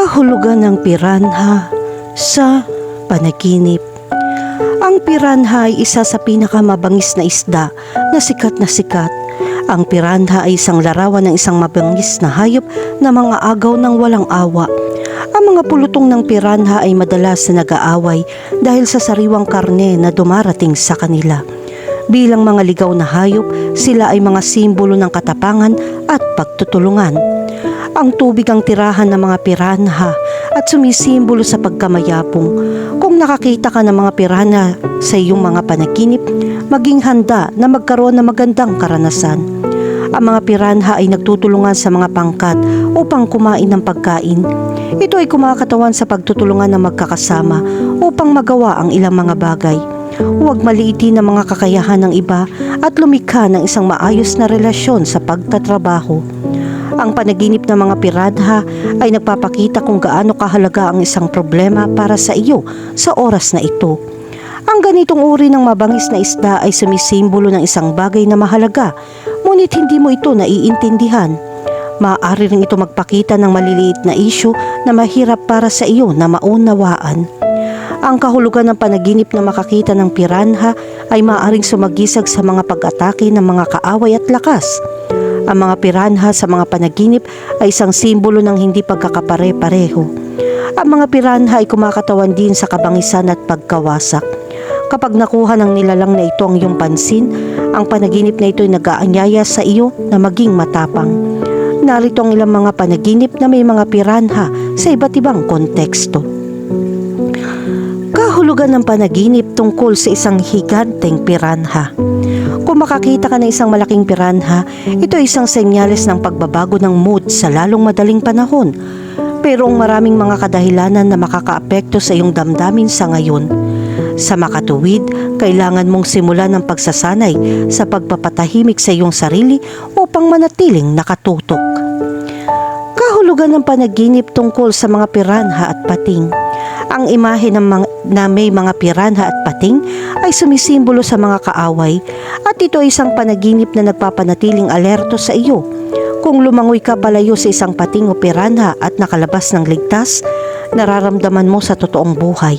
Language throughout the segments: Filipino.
Kahulugan ng piranha sa panaginip. Ang piranha ay isa sa pinakamabangis na isda na sikat na sikat. Ang piranha ay isang larawan ng isang mabangis na hayop na mga agaw ng walang awa. Ang mga pulutong ng piranha ay madalas na nag-aaway dahil sa sariwang karne na dumarating sa kanila. Bilang mga ligaw na hayop, sila ay mga simbolo ng katapangan at pagtutulungan. Ang tubig ang tirahan ng mga piranha at sumisimbolo sa pagkamayapong. Kung nakakita ka ng mga piranha sa iyong mga panaginip, maging handa na magkaroon ng magandang karanasan. Ang mga piranha ay nagtutulungan sa mga pangkat upang kumain ng pagkain. Ito ay kumakatawan sa pagtutulungan ng magkakasama upang magawa ang ilang mga bagay. Huwag maliitin ang mga kakayahan ng iba at lumikha ng isang maayos na relasyon sa pagtatrabaho. Ang panaginip ng mga piranha ay nagpapakita kung gaano kahalaga ang isang problema para sa iyo sa oras na ito. Ang ganitong uri ng mabangis na isda ay sumisimbolo ng isang bagay na mahalaga, ngunit hindi mo ito naiintindihan. Maaari rin ito magpakita ng maliliit na isyu na mahirap para sa iyo na maunawaan. Ang kahulugan ng panaginip na makakita ng piranha ay maaaring sumagisag sa mga pag-atake ng mga kaaway at lakas. Ang mga piranha sa mga panaginip ay isang simbolo ng hindi pagkakapare-pareho. Ang mga piranha ay kumakatawan din sa kabangisan at pagkawasak. Kapag nakuha ng nilalang na ito ang iyong pansin, ang panaginip na ito ay nag-aanyaya sa iyo na maging matapang. Narito ang ilang mga panaginip na may mga piranha sa iba't ibang konteksto. Kahulugan ng panaginip tungkol sa isang higanteng piranha. Makakita ka ng isang malaking piranha, ito ay isang senyales ng pagbabago ng mood sa lalong madaling panahon. Pero ang maraming mga kadahilanan na makakaapekto sa iyong damdamin sa ngayon. Sa makatuwid, kailangan mong simulan ng pagsasanay sa pagpapatahimik sa iyong sarili upang manatiling nakatutok. Kahulugan ng panaginip tungkol sa mga piranha at pating. Ang imahe ng mga, na may mga piranha at pating ay sumisimbolo sa mga kaaway at ito ay isang panaginip na nagpapanatiling alerto sa iyo. Kung lumangoy ka palayo sa isang pating o piranha at nakalabas ng ligtas, nararamdaman mo sa totoong buhay.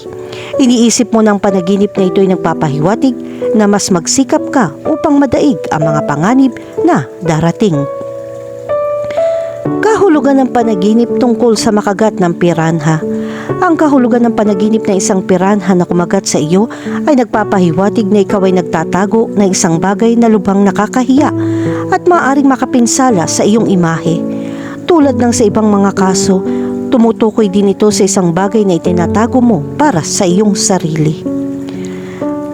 Iniisip mo ng panaginip na ito ay nagpapahiwatig na mas magsikap ka upang madaig ang mga panganib na darating. Kahulugan ng panaginip tungkol sa makagat ng piranha. Ang kahulugan ng panaginip ng isang piranha na kumagat sa iyo ay nagpapahiwatig na ikaw ay nagtatago ng isang bagay na lubhang nakakahiya at maaaring makapinsala sa iyong imahe. Tulad ng sa ibang mga kaso, tumutukoy din ito sa isang bagay na itinatago mo para sa iyong sarili.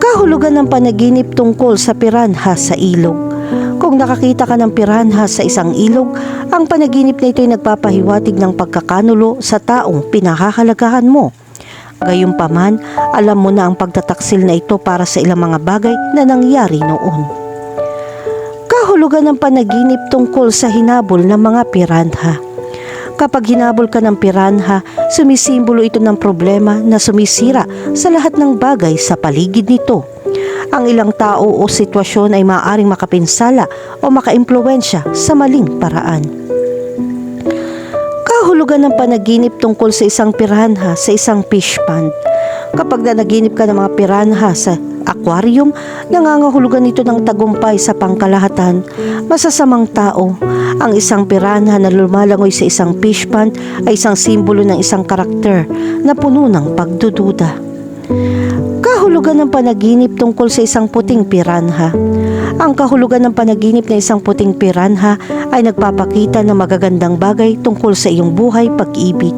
Kahulugan ng panaginip tungkol sa piranha sa ilog. Kung nakakita ka ng piranha sa isang ilog, ang panaginip na ito ay nagpapahiwatig ng pagkakanulo sa taong pinahahalagahan mo. Gayunpaman, alam mo na ang pagtataksil na ito para sa ilang mga bagay na nangyari noon. Kahulugan ng panaginip tungkol sa hinabol ng mga piranha. Kapag hinabol ka ng piranha, sumisimbolo ito ng problema na sumisira sa lahat ng bagay sa paligid nito. Ang ilang tao o sitwasyon ay maaaring makapinsala o makaimpluwensya sa maling paraan. Kahulugan ng panaginip tungkol sa isang piranha sa isang fish pond. Kapag nanaginip ka ng mga piranha sa aquarium, nangangahulugan ito ng tagumpay sa pangkalahatan. Masasamang tao, ang isang piranha na lumalangoy sa isang fish pond ay isang simbolo ng isang karakter na puno ng pagdududa. Kahulugan ng panaginip tungkol sa isang puting piranha. Ang kahulugan ng panaginip ng isang puting piranha ay nagpapakita ng magagandang bagay tungkol sa iyong buhay pag-ibig.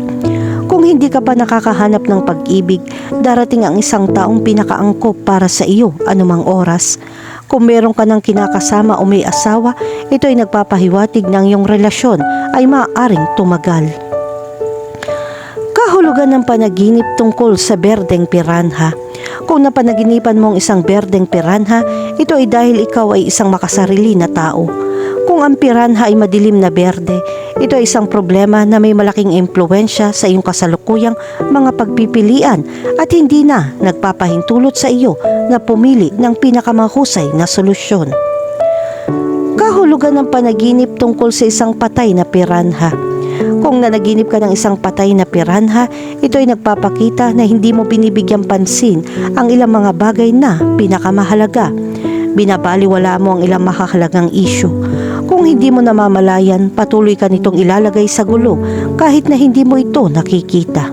Kung hindi ka pa nakakahanap ng pag-ibig, darating ang isang taong pinakaangkop para sa iyo anumang oras. Kung meron ka ng kinakasama o may asawa, ito ay nagpapahiwatig ng iyong relasyon ay maaaring tumagal. Kahulugan ng panaginip tungkol sa berdeng piranha. Kung napanaginipan mo ang isang berdeng piranha, ito ay dahil ikaw ay isang makasarili na tao. Kung ang piranha ay madilim na berde, ito ay isang problema na may malaking impluensya sa iyong kasalukuyang mga pagpipilian at hindi na nagpapahintulot sa iyo na pumili ng pinakamahusay na solusyon. Kahulugan ng panaginip tungkol sa isang patay na piranha. Kung nanaginip ka ng isang patay na piranha, ito ay nagpapakita na hindi mo binibigyang pansin ang ilang mga bagay na pinakamahalaga. Binabaliwala mo ang ilang makakalagang issue. Kung hindi mo namamalayan, patuloy ka nitong ilalagay sa gulo kahit na hindi mo ito nakikita.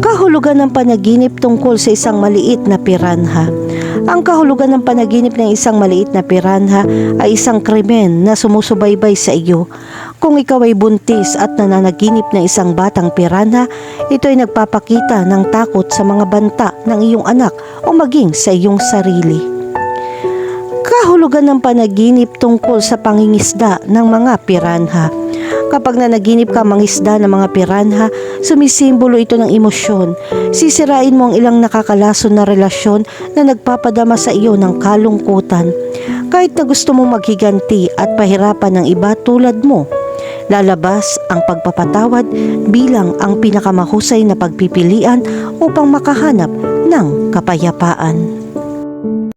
Kahulugan ng panaginip tungkol sa isang maliit na piranha. Ang kahulugan ng panaginip ng isang maliit na piranha ay isang krimen na sumusubaybay sa iyo. Kung ikaw ay buntis at nananaginip ng isang batang piranha, ito ay nagpapakita ng takot sa mga banta ng iyong anak o maging sa iyong sarili. Kahulugan ng panaginip tungkol sa pangingisda ng mga piranha. Kapag nanaginip ka mangisda ng mga piranha, sumisimbolo ito ng emosyon. Sisirain mo ang ilang nakakalason na relasyon na nagpapadama sa iyo ng kalungkutan. Kahit na gusto mong maghiganti at pahirapan ng iba tulad mo, lalabas ang pagpapatawad bilang ang pinakamahusay na pagpipilian upang makahanap ng kapayapaan.